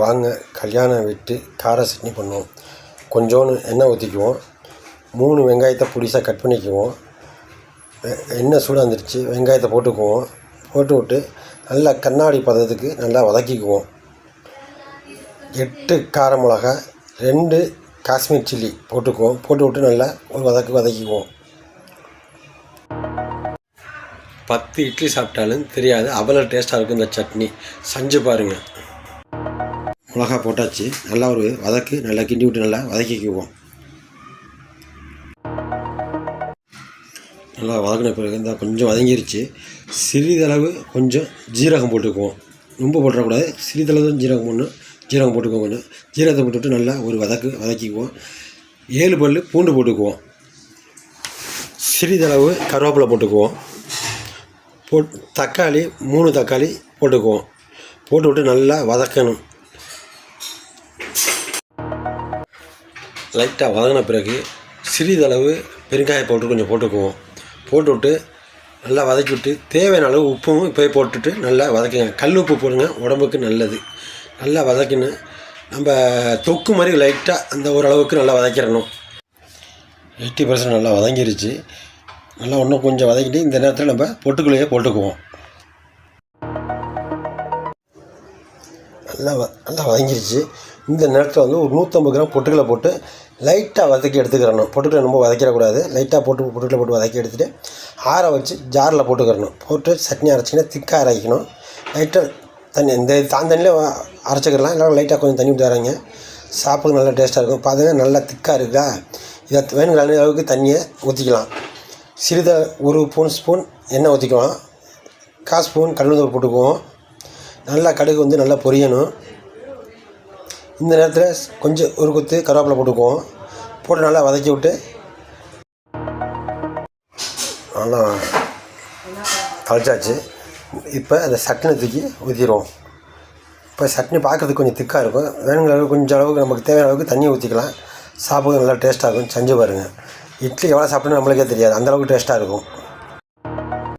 வாங்க கல்யாணம் விட்டு கார சட்னி பண்ணுவோம். கொஞ்சோண்டு எண்ணெய் ஊற்றிக்குவோம் மூணு வெங்காயத்தை புடிசாக கட் பண்ணிக்குவோம். எண்ணெய் சூடாக வந்துருச்சு வெங்காயத்தை போட்டுக்குவோம். போட்டு விட்டு நல்லா கண்ணாடி பதத்துக்கு நல்லா வதக்கிக்குவோம். எட்டு கார மிளகா ரெண்டு காஷ்மீர் சில்லி போட்டுக்குவோம். போட்டு விட்டு நல்லா ஒரு வதக்கு வதக்கிக்குவோம். பத்து இட்லி சாப்பிட்டாலும் தெரியாது. அவ்வளோ டேஸ்ட்டாக இருக்கும் இந்த சட்னி. செஞ்சு பாருங்கள் மிளகா போட்டாச்சு. நல்லா ஒரு வதக்கு நல்லா கிண்டி விட்டு நல்லா வதக்கிக்குவோம் நல்லா வதக்கின பிறகு இந்த கொஞ்சம் வதங்கிருச்சு. சிறிதளவு கொஞ்சம் ஜீரகம் போட்டுக்குவோம். ரொம்ப போட்டுறக்கூடாது. சிறிதளவு ஜீரகம் போடணும் ஜீரகம் போட்டுக்குவோம் கொஞ்சம் ஜீரகத்தை போட்டுவிட்டு நல்லா ஒரு வதக்கு வதக்கிக்குவோம். ஏழு பல் பூண்டு போட்டுக்குவோம். சிறிதளவு கருவேப்பிலை போட்டுக்குவோம். போட் தக்காளி மூணு தக்காளி போட்டுக்குவோம். போட்டுவிட்டு நல்லா வதக்கணும். லைட்டாக வதங்கின பிறகு சிறிதளவு பெருங்காய பவுட்ரு கொஞ்சம் போட்டுக்குவோம். போட்டுவிட்டு நல்லா வதக்கி விட்டு தேவையான அளவு உப்பும் இப்போயே போட்டுட்டு நல்லா வதக்குங்க. கல் உப்பு போடுங்க உடம்புக்கு நல்லது. நல்லா வதக்கின்னு நம்ம தொக்கு மாதிரி லைட்டாக அந்த ஓரளவுக்கு நல்லா வதக்கிடணும். எயிட்டி பர்சன்ட் நல்லா வதங்கிருச்சு. நல்லா இன்னும் கொஞ்சம் வதக்கிட்டு இந்த நேரத்தில் நம்ம பொட்டுக்குள்ளேயே போட்டுக்குவோம். நல்லா வ நல்லா வதங்கிருச்சு. இந்த நேரத்தில் வந்து ஒரு நூற்றம்பது கிராம் பொட்டுக்கலை போட்டு லைட்டாக வதக்கி எடுத்துக்கிறணும். பொட்டுக்கலை ரொம்ப வதக்கிடக்கூடாது. லைட்டாக போட்டு பொட்டுக்கலை போட்டு வதக்கி எடுத்துகிட்டு ஆற வச்சு ஜாரில் போட்டுக்கிறணும். போட்டு சட்னி அரைச்சிங்கன்னா திக்காக அரைக்கணும். லைட்டாக தண்ணி இந்த தாந்தண்ணிலே அரைச்சிக்கலாம். இல்லை லைட்டாக கொஞ்சம் தண்ணி விட்டு அரைங்க. சாப்பிட நல்லா டேஸ்ட்டாக இருக்கும். பார்த்தீங்கன்னா நல்லா திக்காக இருக்கா? இதை வேணுங்கிற அளவுக்கு தண்ணியை ஊற்றிக்கலாம் சிறித ஒரு ஸ்பூன் ஸ்பூன் எண்ணெய் ஊற்றிக்குவோம் கால் ஸ்பூன் கடலூர் போட்டுக்குவோம். நல்லா கடுகு வந்து நல்லா பொரியணும். இந்த நேரத்தில் கொஞ்சம் ஒரு குத்து கருவேப்பிலை போட்டுக்குவோம். போட்டு நல்லா வதக்கி விட்டு. நல்லா தழைச்சாச்சு இப்போ அந்த சட்னி தூக்கி ஊற்றிடுவோம் இப்போ சட்னி பார்க்குறதுக்கு கொஞ்சம் திக்காக இருக்கும். வேணுங்கிற அளவுக்கு கொஞ்சம் அளவுக்கு நமக்கு தேவையான அளவுக்கு தண்ணி ஊற்றிக்கலாம் சாப்பிட்றது நல்லா டேஸ்ட்டாக இருக்கும். செஞ்சு பாருங்கள் இட்லி எவ்வளோ சாப்பிட்டோன்னு நம்மளுக்கே தெரியாது. அந்தளவுக்கு டேஸ்ட்டாக இருக்கும்.